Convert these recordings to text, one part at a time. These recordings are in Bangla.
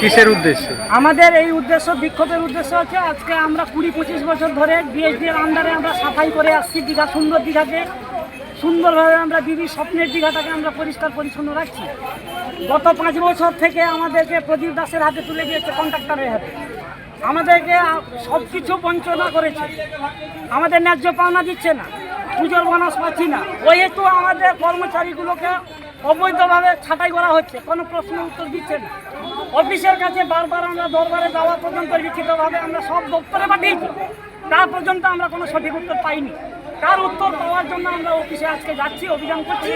কিসের উদ্দেশ্যে? আমাদের এই উদ্দেশ্য, বিক্ষোভের উদ্দেশ্য হচ্ছে আজকে আমরা কুড়ি পঁচিশ বছর ধরে বিএসডি এর আন্ডারে আমরা সাফাই করে আসছি, দীঘা, সুন্দর দীঘাকে। সুন্দরভাবে আমরা দিদির স্বপ্নের দীঘাটাকে আমরা পরিষ্কার পরিচ্ছন্ন রাখছি। গত পাঁচ বছর থেকে আমাদেরকে প্রদীপ দাসের হাতে তুলে দিয়েছে কন্ট্রাক্টরের হাতে। আমাদেরকে সব কিছু বঞ্চনা করেছে। আমাদের ন্যায্য পাওনা দিচ্ছে না, পুজোর বোনাস পাচ্ছি না। ওই হেতু আমাদের কর্মচারীগুলোকে অবৈধভাবে ছাঁটাই করা হচ্ছে, কোনো প্রশ্ন উত্তর দিচ্ছে না। অফিসের কাছে বারবার আমরা দরবারে যাওয়া পর্যন্ত লিখিতভাবে আমরা সব দপ্তরে পাঠিয়েছি। তা পর্যন্ত আমরা কোনো সঠিক উত্তর পাইনি। তার উত্তর পাওয়ার জন্য আমরা অফিসে আজকে যাচ্ছি অভিযান করছি।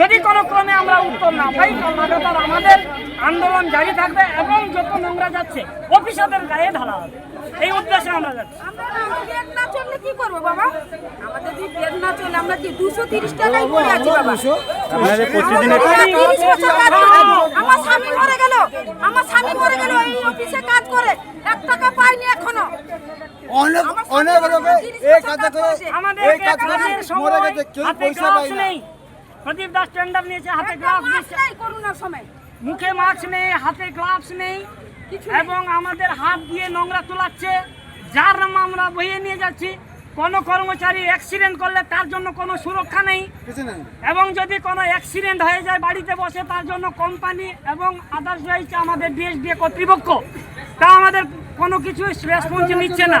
যদি কোনো ক্রমে আমরা উত্তর না পাই তো লাগাতার আমাদের আন্দোলন জারি থাকবে এবং যত নোংরা যাচ্ছে অফিসারদের গায়ে ঢালা হবে। এই উদ্দেশ্যে আমরা যাচ্ছি। না চললে কি করব বাবা? আমাদের যদি পেট না চলে আমরা কি দুশো তিরিশ টাকাই আছি বাবা। আমার স্বামী মরে গেল। আমার স্বামী মরে গেল এই অফিসে কাজ করে। এক টাকা পাইনি এখনও। অনেক অনেক লোকে এই কাজ করে এই কাজ করে মরে গেছে কেউ হাতে পয়সা গ্লাভস পায় না। নেই। প্রদীপ দাস টেন্ডার নিয়েছে হাতে গ্লাভস নাই করোনার সময়। মুখে মাস্ক নেই হাতে গ্লাভস নেই। কিছু এবং আমাদের হাত দিয়ে নোংরা তোলাচ্ছে। যার নাম আমরা বইয়ে নিয়ে যাচ্ছি কোনো কর্মচারী অ্যাক্সিডেন্ট করলে তার জন্য কোনো সুরক্ষা নেই। এবং যদি কোনো অ্যাক্সিডেন্ট হয়ে যায় বাড়িতে বসে তার জন্য কোম্পানি এবং আদার্স রয়েছে আমাদের ডিএসডিএ কর্তৃপক্ষ। তা আমাদের কোনো কিছু রেসপন্স নিচ্ছে না।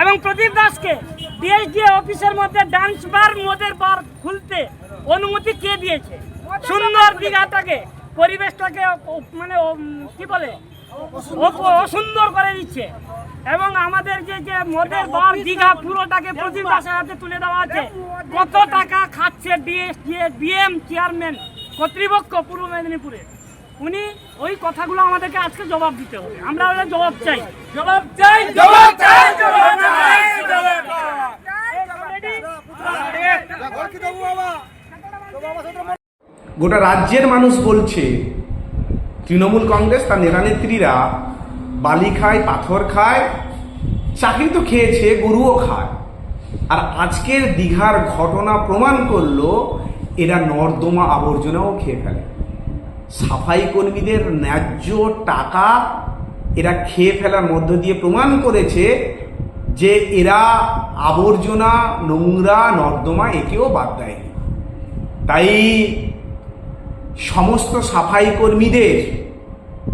এবং প্রদীপ দাসকে ডিএসডিএ অফিসের মধ্যে ডান্স বার মদের বার খুলতে অনুমতি কে দিয়েছে? সুন্দর দীঘাটাকে, পরিবেশটাকে মানে কি বলে? অসুন্দর করে দিচ্ছে। এবং আমাদের যে যে মদের বার দীঘা পুরোটাকে প্রদীপ দাসের হাতে তুলে দেওয়া আছে। কত টাকা খাচ্ছে ডিএসডিএ ডিএম চেয়ারম্যান কর্তৃপক্ষ পূর্ব মেদিনীপুরে? উনি ওই কথাগুলো আমাদেরকে আজকে জবাব দিতে হবে। আমরা ওদের জবাব চাই। জবাব চাই জবাব চাই জবাব চাই গোটা রাজ্যের মানুষ বলছে তৃণমূল কংগ্রেস তার নেতানেত্রীরা বালি খায় পাথর খায় চাকরি তো খেয়েছে গরুও খায়। আর আজকের দীঘার ঘটনা প্রমাণ করল এরা নর্দমা আবর্জনাও খেয়ে ফেলে। সাফাই কর্মীদের ন্যায্য টাকা এরা খেয়ে ফেলার মধ্য দিয়ে প্রমাণ করেছে যে এরা আবর্জনা, নোংরা, নর্দমা একেও বাদ দেয়নি। তাই সমস্ত সাফাই কর্মীদের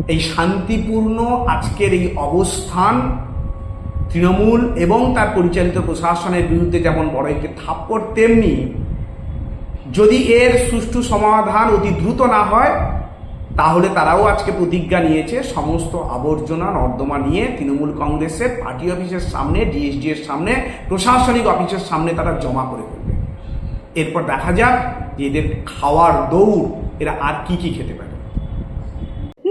এই শান্তিপূর্ণ আজকের এই অবস্থান তৃণমূল এবং তার পরিচালিত প্রশাসনের বিরুদ্ধে যেমন বড় একটি থাপ্পড়, তেমনি যদি এর সুষ্ঠু সমাধান অতি দ্রুত না হয় তাহলে তারাও আজকে প্রতিজ্ঞা নিয়েছে, সমস্ত আবর্জনা নর্দমা নিয়ে তৃণমূল কংগ্রেসের পার্টি অফিসের সামনে ডিএসডি এর সামনে, প্রশাসনিক অফিসের সামনে তারা জমা করে ফেলবে। এরপর দেখা যাক যে এদের খাওয়ার দৌড়, এরা আর কি কি খেতে পারে।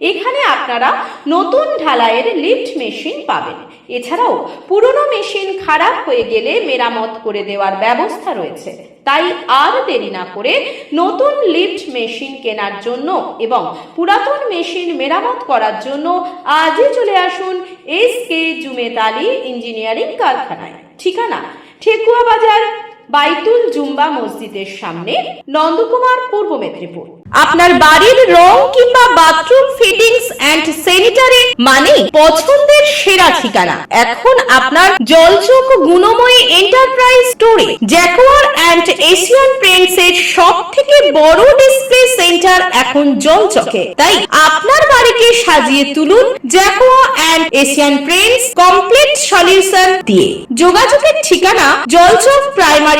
এখানে আপনারা নতুন ঢালাইয়ের লিফট মেশিন পাবেন। এছাড়াও পুরনো মেশিন খারাপ হয়ে গেলে মেরামত করে দেওয়ার ব্যবস্থা রয়েছে। তাই আর দেরি না করে নতুন লিফট মেশিন কেনার জন্য এবং পুরাতন মেশিন মেরামত করার জন্য আজই চলে আসুন S K Jumed Ali engineering কারখানায়। ঠিকানা ঠেকুয়া বাজার বাইতুল জুম্বা মসজিদের সামনে নন্দকুমার পূর্ব মেদিনীপুর। আপনার বাড়ির রং কিংবা বাথরুম ফিটিংস এন্ড স্যানিটারি মানে পছন্দের সেরা ঠিকানা। এখন আপনার জলচোখ গুণময়ী এন্টারপ্রাইজ স্টোরে জ্যাকোয়ার অ্যান্ড এশিয়ান পেন্টস এর সব থেকে বড় ডিসপ্লে সেন্টার এখন জলচকে। তাই আপনার বাড়িকে সাজিয়ে তুলুন Jaquar and Asian Paints complete solution দিয়ে। যোগাযোগের ঠিকানা জলচক প্রাইমারি